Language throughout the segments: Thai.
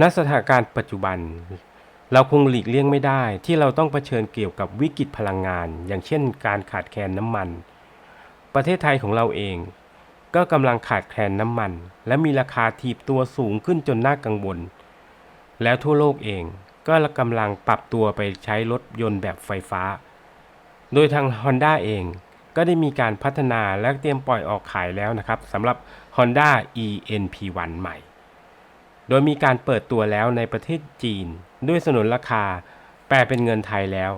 ณสถานการณ์ปัจจุบัน เราคงหลีกเลี่ยงไม่ได้ที่เราต้องเผชิญเกี่ยวกับวิกฤตพลังงาน อย่างเช่น การขาดแคลนน้ำมัน ประเทศไทยของเราเอง ก็กำลังขาดแคลนน้ำมัน และมีราคาถีบตัวสูงขึ้นจนน่ากังวล แล้วทั่วโลกเองก็กำลังปรับตัวไปใช้รถยนต์แบบไฟฟ้า โดยทาง Honda เองก็ได้มีการพัฒนาและเตรียมปล่อยออกขายแล้วนะครับสำหรับ Honda ENP1 ใหม่ โดยมีการเปิดตัวแล้วในประเทศจีน ด้วยสนนราคา แปลเป็นเงินไทยแล้ว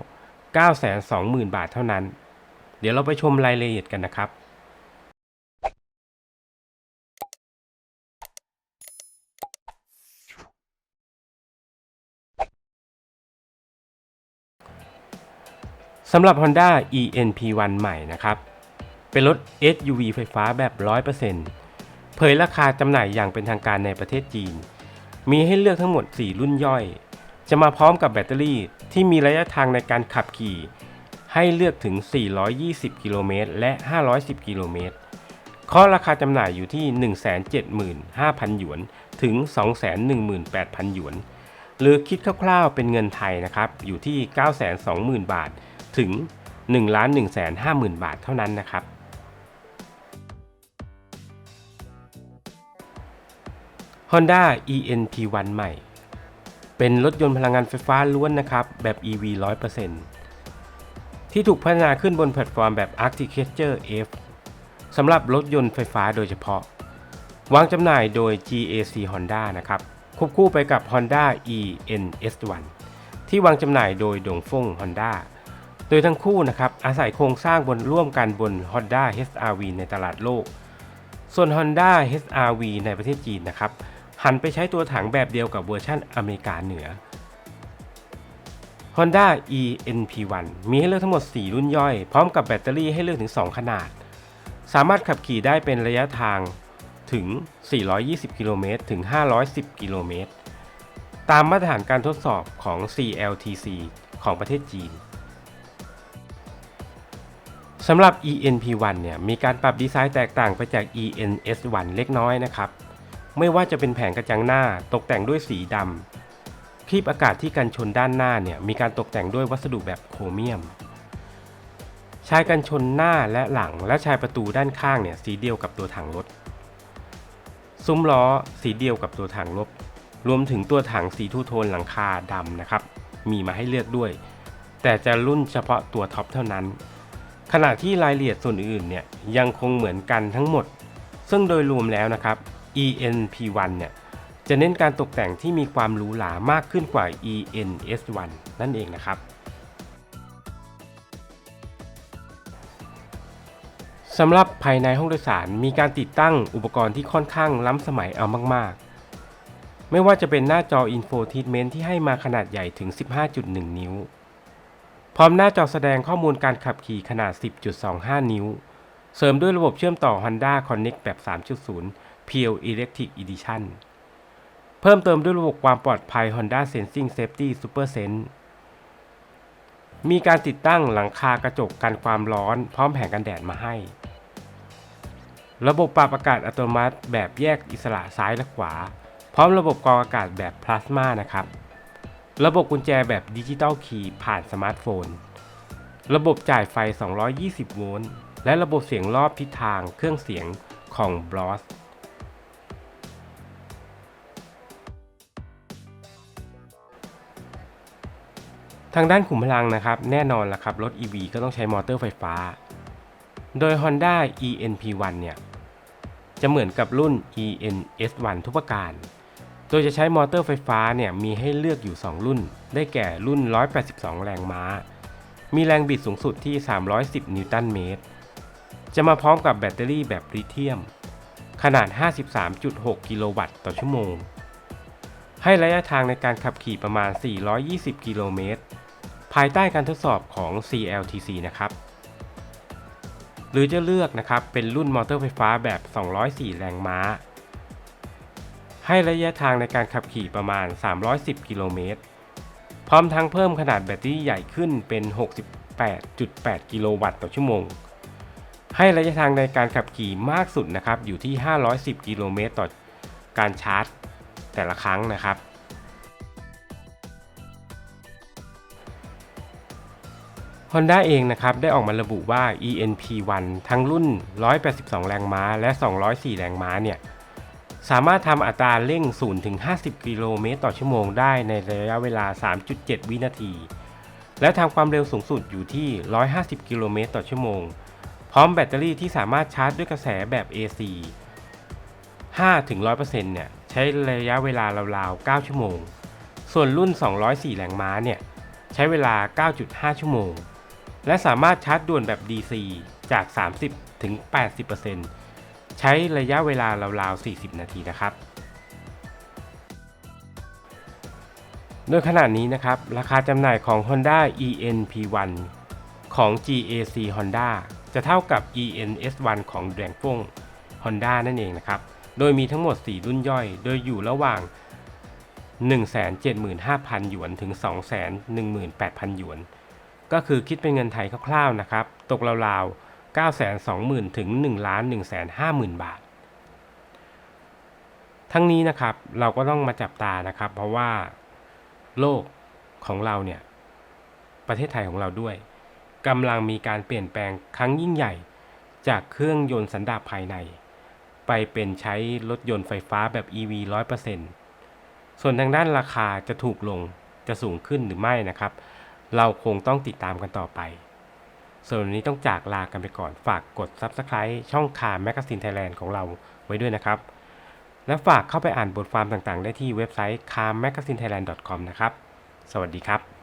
920,000 บาทเท่านั้น เดี๋ยวเราไปชมรายละเอียดกันนะครับสำหรับ Honda ENP1 ใหม่นะครับ เป็นรถ SUV ไฟฟ้าแบบ 100%เผยราคาจำหน่ายอย่างเป็นทางการในประเทศจีน มีให้เลือกทั้งหมด 4 รุ่นย่อย จะมาพร้อมกับแบตเตอรี่ที่มีระยะทางในการขับขี่ ให้เลือกถึง 420 กิโลเมตรและ 510 กิโลเมตรข้อราคาจำหน่ายอยู่ที่ 175,000 หยวน ถึง 218,000 หยวน หรือคิดคร่าวๆเป็นเงินไทยนะครับ อยู่ที่ 920,000 บาท ถึง 1 1 5 0 0 0 0 บาทเท่านั้นนะครับ Honda ENP1 ใหม่ เป็นรถยนต์พลังงานไฟฟ้าล้วนนะครับ แบบ EV 100%ที่ถูกพัฒนาขึ้นบนแพลตฟอร์มแบบ Architecture F สำหรับรถยนต์ไฟฟ้าโดยเฉพาะ วางจำหน่ายโดย GAC Honda นะครับควบคู่ไปกับ Honda ENS1 ที่วางจำหน่ายโดยดงฟง Honda โดยทั้งคู่นะครับอาศัยโครงสร้างบนร่วมกันบน Honda HRV ในตลาดโลก ส่วน Honda HRV ในประเทศจีนนะครับ หันไปใช้ตัวถังแบบเดียวกับเวอร์ชันอเมริกาเหนือ Honda ENP1 มีให้เลือกทั้งหมด 4 รุ่นย่อย พร้อมกับแบตเตอรี่ให้เลือกถึง 2 ขนาด สามารถขับขี่ได้เป็นระยะทางถึง 420 กิโลเมตร ถึง 510 กิโลเมตร ตามมาตรฐานการทดสอบของ CLTC ของประเทศจีน สำหรับ ENP1 เนี่ย มีการปรับดีไซน์แตกต่างไปจาก ENS1 เล็กน้อยนะครับ ไม่ว่าจะเป็นแผงกระจังหน้าตกแต่งด้วยสีดำครีบอากาศที่กันชนด้านหน้าเนี่ยมีการตกแต่งด้วยวัสดุแบบโครเมียม ชายกันชนหน้าและหลังและชายประตูด้านข้างเนี่ยสีเดียวกับตัวถังรถ ซุ้มล้อสีเดียวกับตัวถังรถรวมถึงตัวถังสีทูโทนหลังคาดำนะครับ มีมาให้เลือกด้วย แต่จะรุ่นเฉพาะตัวท็อปเท่านั้น ขณะที่รายละเอียดส่วนอื่นเนี่ยยังคงเหมือนกันทั้งหมด ซึ่งโดยรวมแล้วนะครับ ENP1 เนี่ยจะเน้นการตกแต่งที่มีความหรูหรามากขึ้นกว่า ENS1 นั่นเองนะครับ สำหรับภายในห้องโดยสารมีการติดตั้งอุปกรณ์ที่ค่อนข้างล้ำสมัยเอามาก ๆ ไม่ว่าจะเป็นหน้าจอ Infotainment ที่ให้มาขนาดใหญ่ถึง 15.1 นิ้ว พร้อมหน้าจอแสดงข้อมูลการขับขี่ขนาด 10.25 นิ้ว เสริมด้วยระบบเชื่อมต่อ Honda Connect แบบ 3.0 Pure Electric Edition เพิ่มเติมด้วยระบบความปลอดภัย Honda Sensing Safety Super Sense มีการติดตั้งหลังคากระจกกันความร้อน พร้อมแผงกันแดดมาให้ ระบบปรับอากาศอัตโนมัติแบบแยกอิสระซ้ายและขวา พร้อมระบบกรองอากาศแบบพลาสมานะครับ ระบบกุญแจแบบดิจิตอลคีย์ผ่านสมาร์ทโฟน ระบบจ่ายไฟ 220 โวลต์ และระบบเสียงรอบทิศทางเครื่องเสียงของ b r o s างด้านขุมพลังนะครับ แน่นอนละครับ รถ EV ก็ต้องใช้มอเตอร์ไฟฟ้า โดย Honda ENP1 เนี่ย จะเหมือนกับรุ่น ENS1 ทุกประการ โดยจะใช้มอเตอร์ไฟฟ้าเนี่ยมีให้เลือกอยู่ 2 รุ่น ได้แก่รุ่น 182 แรงม้า มีแรงบิดสูงสุดที่ 310 นิวตันเมตร จะมาพร้อมกับแบตเตอรี่แบบลิเธียม ขนาด 53.6 กิโลวัตต์ต่อชั่วโมง ให้ระยะทางในการขับขี่ประมาณ 420 กิโลเมตรายใต้การทดสอบของ CLTC นะครับ หรือจะเลือกนะครับเป็นรุ่นมอเตอร์ไฟฟ้าแบบ 204 แรงม้า ให้ระยะทางในการขับขี่ประมาณ 310 กิโลเมตร พร้อมทั้งเพิ่มขนาดแบตเตอรี่ใหญ่ขึ้นเป็น 68.8 กิโลวัตต์ต่อชั่วโมง ให้ระยะทางในการขับขี่มากสุดนะครับอยู่ที่ 510 กิโลเมตรต่อการชาร์จ แต่ละครั้งนะครับ Honda เองนะครับได้ออกมาระบุว่า ENP1 ทั้งรุ่น 182 แรงม้า และ 204 แรงม้าเนี่ยสามารถทำอัตราเร่ง0ถึง50 กิโลเมตรต่อชั่วโมงได้ในระยะเวลา 3.7 วินาที และทำความเร็วสูงสุดอยู่ที่ 150 กิโลเมตรต่อชั่วโมง พร้อมแบตเตอรี่ที่สามารถชาร์จด้วยกระแสแบบ AC 5ถึง100%เนี่ยใช้ระยะเวลาราวๆ 9 ชั่วโมง ส่วนรุ่น 204 แรงม้าเนี่ยใช้เวลา 9.5 ชั่วโมง และสามารถชาร์จด่วนแบบ DC จาก 30 ถึง 80%ใช้ระยะเวลาราวๆ 40 นาทีนะครับ โดยขณะนี้นะครับ ราคาจำหน่ายของ Honda ENP1 ของ GAC Honda จะเท่ากับ ENS1 ของแดงฟง Honda นั่นเองนะครับ โดยมีทั้งหมด 4 รุ่นย่อย โดยอยู่ระหว่าง 175,000 หยวน ถึง 218,000 หยวน ก็คือคิดเป็นเงินไทยคร่าวๆนะครับ ตกราวๆ 920,000 ถึง 1 1 5 0 0 0 0 บาท ทั้งนี้นะครับเราก็ต้องมาจับตานะครับ เพราะว่าโลกของเราเนี่ย ประเทศไทยของเราด้วยกำลังมีการเปลี่ยนแปลงครั้งยิ่งใหญ่ จากเครื่องยนต์สันดาปภายใน ไปเป็นใช้รถยนต์ไฟฟ้าแบบ EV 100%ส่วนทางด้านราคาจะถูกลงจะสูงขึ้นหรือไม่นะครับ เราคงต้องติดตามกันต่อไป ส่วนวันนี้ต้องจากลากันไปก่อน ฝากกด Subscribe ช่องคาแมกกาซีนไทยแลนด์ของเราไว้ด้วยนะครับ และฝากเข้าไปอ่านบทความต่างๆ ได้ที่เว็บไซต์ c a r m a g a z i n e t h a i l a n d c o m นะครับ สวัสดีครับ